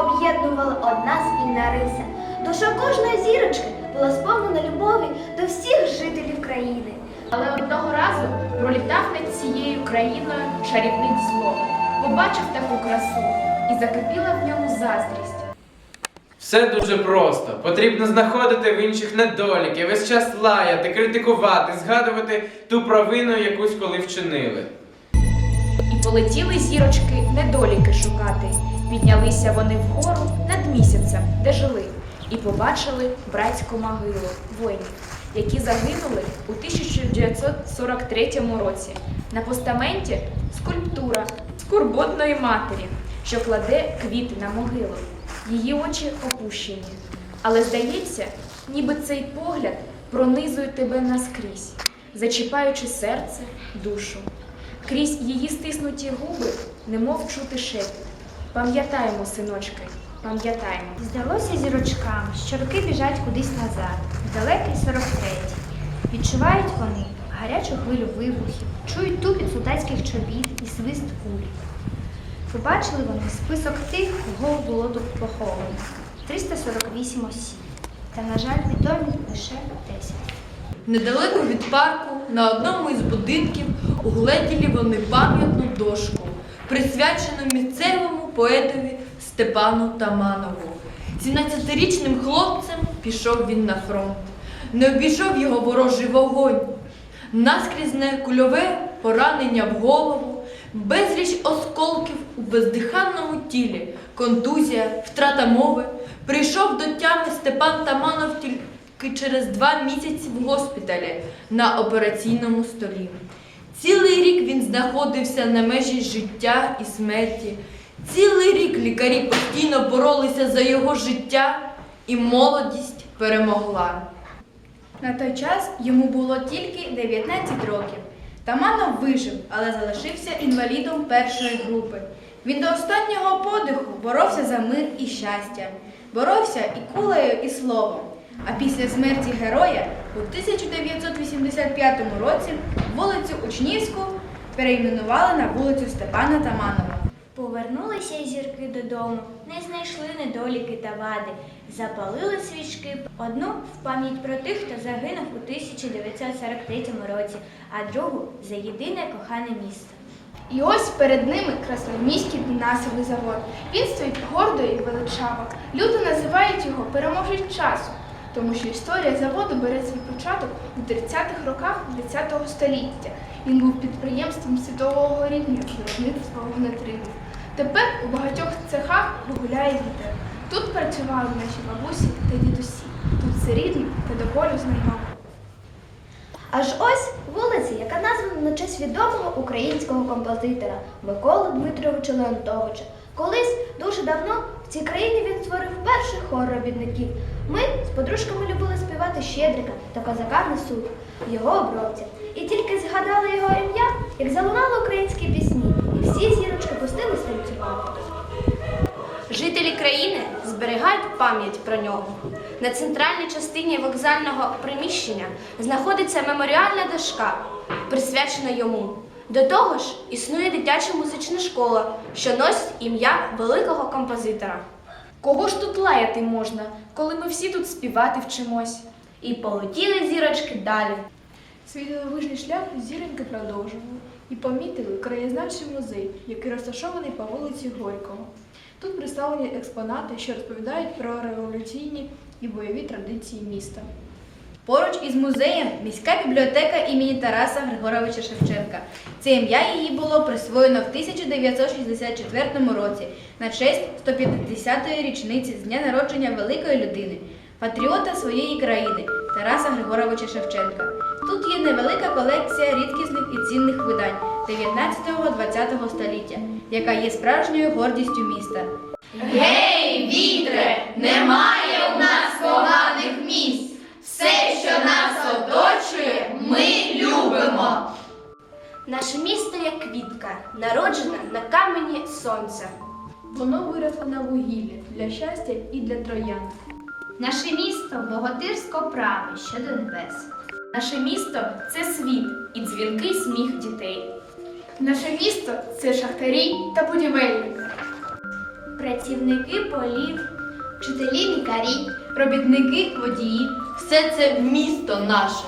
об'єднувала одна спільна риса. Душа кожної зірочки була сповнена любові до всіх жителів країни. Але одного разу пролітав над цією країною чарівник зло, побачив таку красу і закипіла в ньому заздрість. Все дуже просто. Потрібно знаходити в інших недоліки, весь час лаяти, критикувати, згадувати ту провину, якусь коли вчинили. І полетіли зірочки недоліки шукати. Піднялися вони вгору над місяцем, де жили, і побачили братську могилу воїнів, які загинули у 1943 році. На постаменті скульптура скорботної матері, що кладе квіти на могилу. Її очі опущені. Але здається, ніби цей погляд пронизує тебе наскрізь, зачіпаючи серце, душу. Крізь її стиснуті губи, немов чути шепіт. Пам'ятаємо, синочки, пам'ятаємо. Здалося зірочкам, що роки біжать кудись назад, в далекий 43-й. Відчувають вони гарячу хвилю вибухів, чують тупіт солдатських чобіт і свист куль. Побачили вони список тих, кого було тут поховано. 348 осіб. Та, на жаль, відомі лише 10. Недалеко від парку, на одному із будинків, угледіли вони пам'ятну дошку, присвячену місцевому поетові Степану Таманову. 17-річним хлопцем пішов він на фронт. Не обійшов його ворожий вогонь. Наскрізне кульове поранення в голову, безліч осколків у бездиханному тілі, контузія, втрата мови. Прийшов до тями Степан Таманов тільки через два місяці в госпіталі на операційному столі. Цілий рік він знаходився на межі життя і смерті. Цілий рік лікарі постійно боролися за його життя, і молодість перемогла. На той час йому було тільки 19 років. Таманов вижив, але залишився інвалідом першої групи. Він до останнього подиху боровся за мир і щастя, боровся і кулею, і словом. А після смерті героя у 1985 році вулицю Учнівську перейменували на вулицю Степана Таманова. Повернулися зірки додому, не знайшли недоліки та вади, запалили свічки одну в пам'ять про тих, хто загинув у 1943 році, а другу за єдине кохане місто. І ось перед ними Красноармійський насовий завод. Він стоїть гордо і величаво. Люди називають його переможець часу, тому що історія заводу бере свій початок у 30-х роках ХХ століття. Він був підприємством світового рівня виробництва вогнетривів. Тепер у багатьох цехах гуляє вітер. Тут працювали наші бабусі та дідусі. Тут все рідно та до болю знайомо. Аж ось вулиця, яка названа на честь відомого українського композитора Миколи Дмитровича Леонтовича. Колись дуже давно в цій країні він створив перший хор робітників. Ми з подружками любили співати Щедрика та козака несуть його обробця. І тільки згадали його ім'я, як залунали українські пісні, всі зірочки пустились танцювати. Жителі країни зберігають пам'ять про нього. На центральній частині вокзального приміщення знаходиться меморіальна дошка, присвячена йому. До того ж, існує дитяча музична школа, що носить ім'я великого композитора. Кого ж тут лаяти можна, коли ми всі тут співати вчимось? І полетіли зірочки далі. Свій дивовижний шлях зіроньки продовжували і помітили краєзнавчий музей, який розташований по вулиці Горького. Тут представлені експонати, що розповідають про революційні і бойові традиції міста. Поруч із музеєм міська бібліотека імені Тараса Григоровича Шевченка. Це ім'я її було присвоєно в 1964 році на честь 150-ї річниці з дня народження великої людини, патріота своєї країни Тараса Григоровича Шевченка. Тут є невелика колекція рідкісних і цінних видань 19-20 століття, яка є справжньою гордістю міста. Гей, вітре, немає у нас поганих місць. Все, що нас оточує, ми любимо. Наше місто як квітка, народжена на камені сонця. Воно виросло на вугіллі для щастя і для троян. Наше місто богатирсько праве щодо небес. Наше місто це світ і дзвінкий сміх дітей. Наше місто це шахтарі та будівельники. працівники полів, вчителі, лікарі, робітники, водії. Все це місто наше.